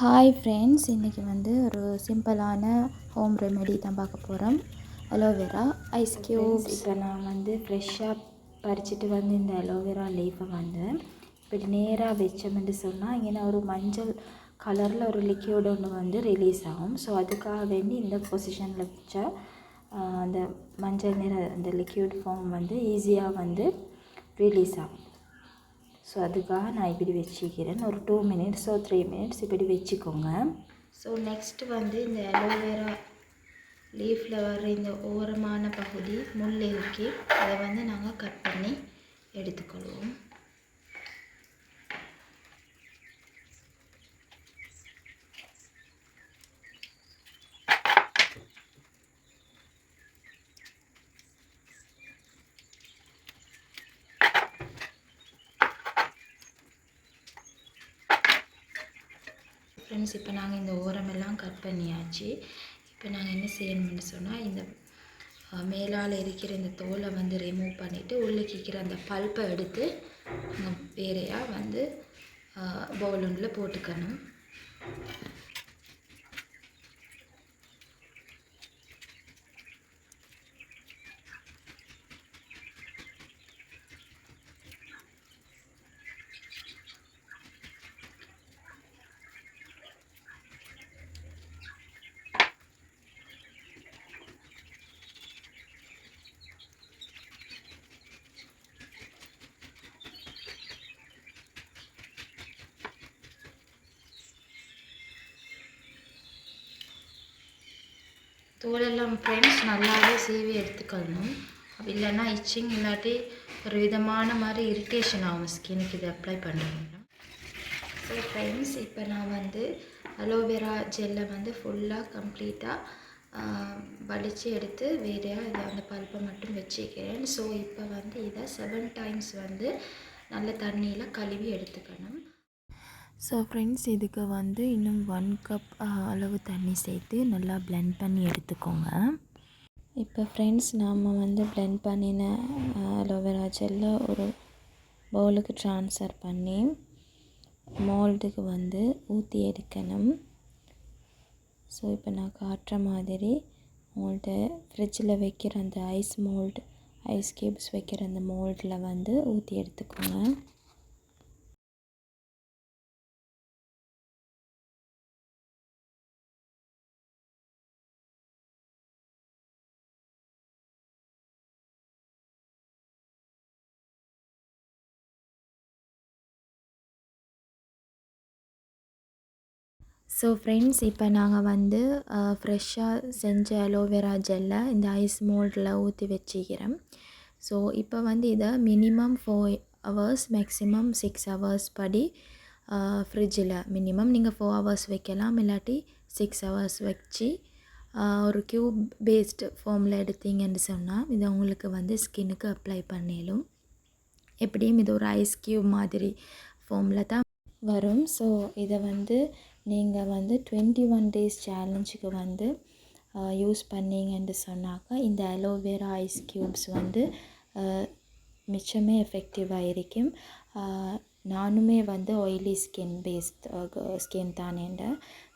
Hi friends இன்றைக்கி வந்து ஒரு சிம்பிளான ஹோம் ரெமெடி தான் பார்க்க போகிறோம் அலோவேரா ஐஸ் க்யூப்ஸ் இப்போ நான் வந்து ஃப்ரெஷ்ஷாக பறிச்சுட்டு வந்து இந்த அலோவேரா லீஃபை வந்து இப்படி நேராக வச்சோம்னு சொன்னால் இங்கே ஒரு மஞ்சள் கலரில் ஒரு லிக்யூட் ஒன்று வந்து ரிலீஸ் ஆகும். ஸோ அதுக்காக வேண்டி இந்த பொசிஷனில் வச்சா அந்த மஞ்சள் நிற அந்த லிக்யூட் ஃபார்ம் வந்து ஈஸியாக வந்து ரிலீஸ் ஆகும். ஸோ அதுக்காக நான் இப்படி வச்சுக்கிறேன். ஒரு டூ மினிட்ஸோ த்ரீ மினிட்ஸ் இப்படி வச்சுக்கோங்க. ஸோ நெக்ஸ்ட் வந்து இந்த அலோவேரா லீஃப்பில் வர்ற இந்த ஓரமான பகுதி முள் இருக்கி. அதை வந்து நாங்கள் கட் பண்ணி எடுத்துக்கொள்வோம். ஃப்ரெண்ட்ஸ் இப்போ நாங்கள் இந்த ஓரமெல்லாம் கட் பண்ணியாச்சு. இப்போ நாங்கள் என்ன செய்யணும்னு சொன்னால் இந்த மேலால் இருக்கிற இந்த தோலை வந்து ரிமூவ் பண்ணிவிட்டு உள்ளே கிக்கிற அந்த பல்ப்பை எடுத்து வேறையாக வந்து பவுலுண்டில் போட்டுக்கணும். தோலெல்லாம் ஃப்ரெண்ட்ஸ் நல்லாவே சீவி எடுத்துக்கணும். அப்படி இல்லைன்னா இச்சிங் இல்லாட்டி ஒரு விதமான மாதிரி இரிட்டேஷன் ஆகும் ஸ்கின்னுக்கு இதை அப்ளை பண்ணுறோம் ஸோ ஃப்ரெண்ட்ஸ் இப்போ நான் வந்து அலோவேரா ஜெல்லை வந்து ஃபுல்லாக கம்ப்ளீட்டாக வலித்து எடுத்து வேறையாக இதை அந்த பல்ப்பை மட்டும் வச்சுக்கிறேன். ஸோ இப்போ வந்து இதை செவன் டைம்ஸ் வந்து நல்ல தண்ணியில் கழுவி எடுத்துக்கணும். ஸோ ஃப்ரெண்ட்ஸ் இதுக்கு வந்து இன்னும் ஒன் கப் அளவு தண்ணி சேர்த்து நல்லா பிளெண்ட் பண்ணி எடுத்துக்கோங்க. இப்போ ஃப்ரெண்ட்ஸ் நாம் வந்து பிளெண்ட் பண்ணின அலோவேரா ஜெல்லை ஒரு பவுலுக்கு ட்ரான்ஸ்ஃபர் பண்ணி மோல்டுக்கு வந்து ஊற்றி எடுக்கணும். ஸோ இப்போ நான் காட்டுற மாதிரி மோல்டை ஃப்ரிட்ஜில் வைக்கிற அந்த ஐஸ் மோல்டு ஐஸ் க்யூப்ஸ் வைக்கிற அந்த மோல்டில் வந்து ஊற்றி எடுத்துக்கோங்க. ஸோ ஃப்ரெண்ட்ஸ் இப்போ நாங்கள் வந்து ஃப்ரெஷ்ஷாக செஞ்ச அலோவேரா ஜெல்லை இந்த ஐஸ் மோல்டில் ஊற்றி வச்சுக்கிறோம். ஸோ இப்போ வந்து இதை minimum four hours maximum six hours படி ஃப்ரிட்ஜில் மினிமம் நீங்கள் ஃபோர் ஹவர்ஸ் வைக்கலாம். இல்லாட்டி சிக்ஸ் ஹவர்ஸ் வச்சு ஒரு க்யூப் பேஸ்டு ஃபார்மில் எடுத்தீங்கன்னு சொன்னால் இதை உங்களுக்கு வந்து ஸ்கின்னுக்கு அப்ளை பண்ணிடும் எப்படியும் இது ஒரு ஐஸ் க்யூப் மாதிரி ஃபார்மில் தான் வரும். ஸோ இதை வந்து நீங்கள் வந்து டுவெண்ட்டி ஒன் டேஸ் சேலஞ்சுக்கு வந்து யூஸ் பண்ணிங்கன்னு சொன்னாக்கா இந்த அலோவேரா ஐஸ் க்யூப்ஸ் வந்து மிச்சமே எஃபெக்டிவாக இருக்கும். நானுமே வந்து ஆயிலி ஸ்கின் பேஸ்ட் ஸ்கின் தானேண்ட.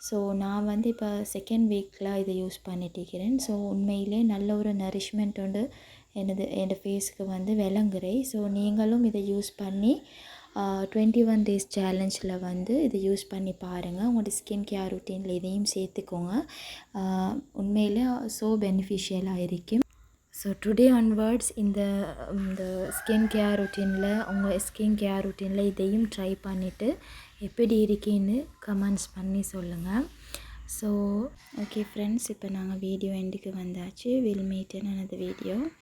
ஸோ நான் வந்து இப்போ செகண்ட் வீக்கில் இதை யூஸ் பண்ணிட்டிருக்கிறேன். ஸோ உண்மையிலே நல்ல ஒரு நரிஷ்மெண்ட் உண்டு. எனது என் ஃபேஸுக்கு வந்து விளங்குறேன். ஸோ நீங்களும் இதை யூஸ் பண்ணி டுவெண்ட்டி ஒன் டேஸ் சேலஞ்சில் வந்து இதை யூஸ் பண்ணி பாருங்கள் உங்களோட ஸ்கின் கேர் ருட்டீனில் இதையும் சேர்த்துக்கோங்க. உண்மையில் ஸோ பெனிஃபிஷியலாக இருக்கும். ஸோ டுடே ஆன்வர்ட்ஸ் இந்த இந்த ஸ்கின் கேர் ருட்டீனில் உங்கள் ஸ்கின் கேர் ருட்டீனில் இதையும் ட்ரை பண்ணிவிட்டு எப்படி இருக்கேன்னு கமெண்ட்ஸ் பண்ணி சொல்லுங்கள் ஸோ ஓகே ஃப்ரெண்ட்ஸ் இப்போ நாங்கள் வீடியோ எண்டுக்கு வந்தாச்சு. Will meet in video